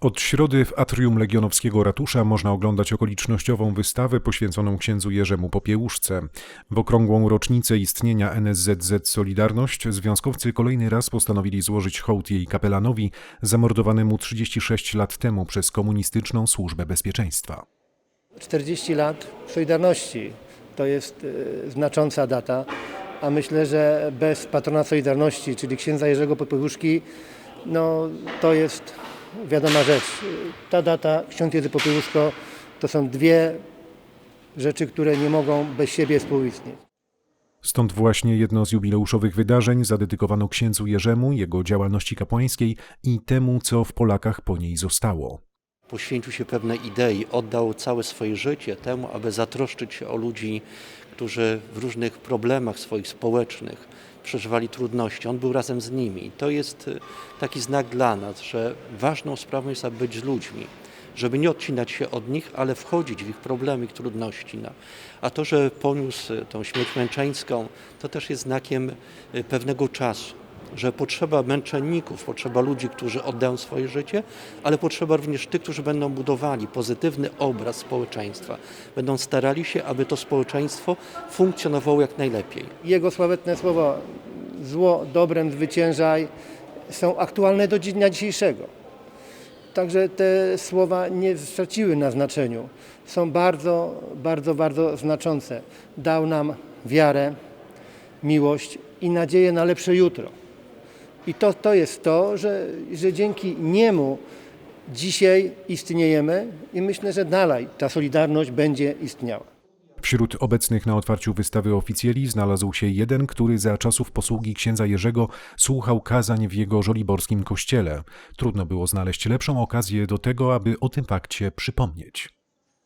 Od środy w atrium Legionowskiego Ratusza można oglądać okolicznościową wystawę poświęconą księdzu Jerzemu Popiełuszce. W okrągłą rocznicę istnienia NSZZ Solidarność związkowcy kolejny raz postanowili złożyć hołd jej kapelanowi zamordowanemu 36 lat temu przez komunistyczną służbę bezpieczeństwa. 40 lat Solidarności to jest e, znacząca data, a myślę, że bez patrona Solidarności, czyli księdza Jerzego Popiełuszki, no to jest wiadoma rzecz. Ta data, ksiądz Jerzy Popiełuszko, to są dwie rzeczy, które nie mogą bez siebie współistnieć. Stąd właśnie jedno z jubileuszowych wydarzeń zadedykowano księdzu Jerzemu, jego działalności kapłańskiej i temu, co w Polakach po niej zostało. poświęcił się pewnej idei, oddał całe swoje życie temu, aby zatroszczyć się o ludzi, którzy w różnych problemach swoich społecznych przeżywali trudności. On był razem z nimi. To jest y, taki znak dla nas, że ważną sprawą jest, aby być z ludźmi, żeby nie odcinać się od nich, ale wchodzić w ich problemy, ich trudności. No. A to, że poniósł tą śmierć męczeńską, to też jest znakiem y, pewnego czasu że potrzeba męczenników, potrzeba ludzi, którzy oddają swoje życie, ale potrzeba również tych, którzy będą budowali pozytywny obraz społeczeństwa, będą starali się, aby to społeczeństwo funkcjonowało jak najlepiej. Jego sławetne słowa zło dobrem zwyciężaj są aktualne do dnia dzisiejszego. Także te słowa nie straciły na znaczeniu. Są bardzo, bardzo, bardzo znaczące. Dał nam wiarę, miłość i nadzieję na lepsze jutro. I to, to jest to, że, że dzięki niemu dzisiaj istniejemy i myślę, że dalej ta solidarność będzie istniała. Wśród obecnych na otwarciu wystawy oficjeli znalazł się jeden, który za czasów posługi księdza Jerzego słuchał kazań w jego żoliborskim kościele. Trudno było znaleźć lepszą okazję do tego, aby o tym fakcie przypomnieć.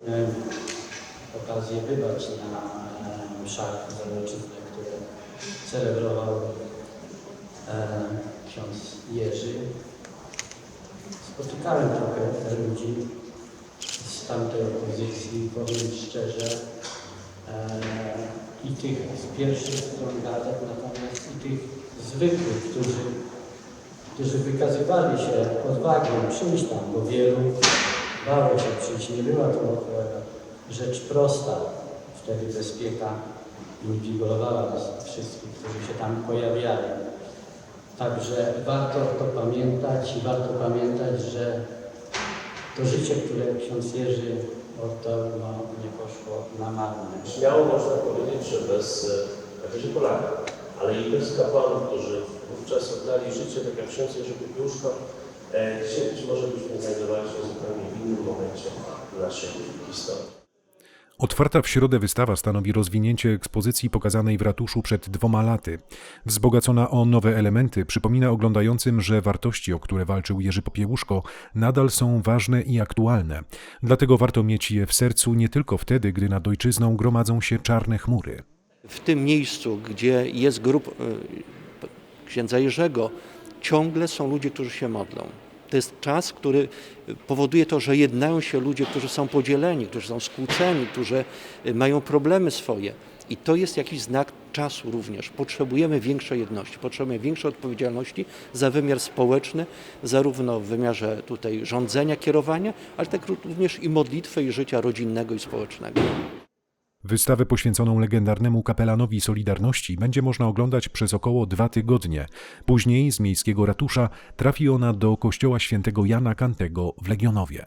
Miałem okazję bywać na e, mszach które celebrował ksiądz Jerzy. Spotykałem trochę ludzi z tamtej opozycji, powiem szczerze, e, i tych z pierwszych stron gazet, natomiast i tych zwykłych, którzy, którzy wykazywali się odwagą przyjść tam, bo wielu bało się przyjść. Nie była to e, rzecz prosta. Wtedy bezpieka ludzi bolowała nas wszystkich, którzy się tam pojawiali. Także warto to pamiętać i warto pamiętać, że to życie, które ksiądz Jerzy oddał, no, nie poszło na marne. Śmiało można powiedzieć, że bez e, będzie Polaka, ale i bez kapłanów, którzy wówczas oddali życie, tak jak ksiądz Jerzy Popiełuszko, e, dzisiaj być może byśmy znajdowali się zupełnie w innym momencie naszej historii. Otwarta w środę wystawa stanowi rozwinięcie ekspozycji pokazanej w ratuszu przed dwoma laty. Wzbogacona o nowe elementy przypomina oglądającym, że wartości, o które walczył Jerzy Popiełuszko, nadal są ważne i aktualne. Dlatego warto mieć je w sercu nie tylko wtedy, gdy nad ojczyzną gromadzą się czarne chmury. W tym miejscu, gdzie jest grup y, księdza Jerzego, ciągle są ludzie, którzy się modlą. To jest czas, który powoduje to, że jednają się ludzie, którzy są podzieleni, którzy są skłóceni, którzy y, mają problemy swoje. I to jest jakiś znak czasu również. Potrzebujemy większej jedności, potrzebujemy większej odpowiedzialności za wymiar społeczny, zarówno w wymiarze tutaj rządzenia, kierowania, ale tak również i modlitwy i życia rodzinnego i społecznego. Wystawę poświęconą legendarnemu kapelanowi Solidarności będzie można oglądać przez około dwa tygodnie. Później z miejskiego ratusza trafi ona do kościoła świętego Jana Kantego w Legionowie.